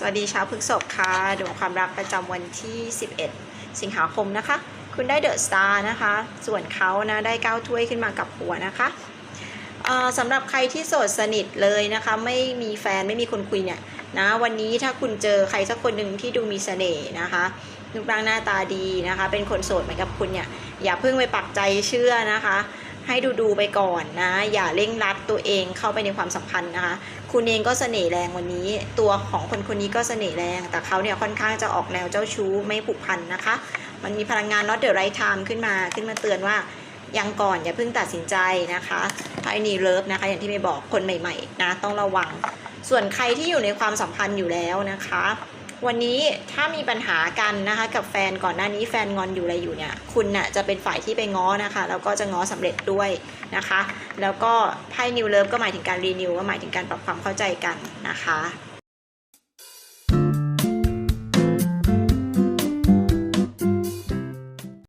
สวัสดีชาวพฤกษภค่ะดวงความรักประจำวันที่ 11 สิงหาคมนะคะ คุณได้เดอะสตาร์นะคะ ส่วนเขานะได้ก้าวถ้วยขึ้นมากับหัวนะคะสำหรับใครที่โสดสนิทเลยนะคะ ไม่มีแฟนไม่มีคนคุยเนี่ยนะวันนี้ถ้าคุณเจอใครสักคนหนึ่งที่ดูมีเสน่ห์นะคะรูปร่างหน้าตาดีนะคะ เป็นคนโสดเหมือนกับคุณเนี่ยอย่าเพิ่งไปปักใจเชื่อนะคะ ให้ดูดูๆไปก่อนนะ อย่าเร่งรัดตัวเองเข้าไปในความสัมพันธ์นะคะ คุณเองก็เสน่ห์แรงวันนี้ ตัวของคนคนนี้ก็เสน่ห์แรง แต่เขาเนี่ยค่อนข้างจะออกแนวเจ้าชู้ไม่ผูกพันนะคะ มันมีพลังงาน not the right time ขึ้นมาขึ้นมาเตือนว่ายังก่อนอย่าเพิ่งตัดสินใจนะคะไพ่นีเลิฟนะคะ อย่างที่ไม่บอกคนใหม่ๆนะต้องระวัง ส่วนใครที่อยู่ในความสัมพันธ์อยู่แล้วนะคะ วันนี้ถ้ามีปัญหากันนะคะ กับแฟนก่อนหน้านี้แฟนงอนอยู่อะไรอยู่เนี่ย คุณน่ะจะเป็นฝ่ายที่ไปง้อนะคะ แล้วก็จะง้อสำเร็จด้วยนะคะ แล้วก็ไพ่นิวเลิฟก็หมายถึงการรีนิวก็หมายถึงการปรับความเข้าใจกันนะคะ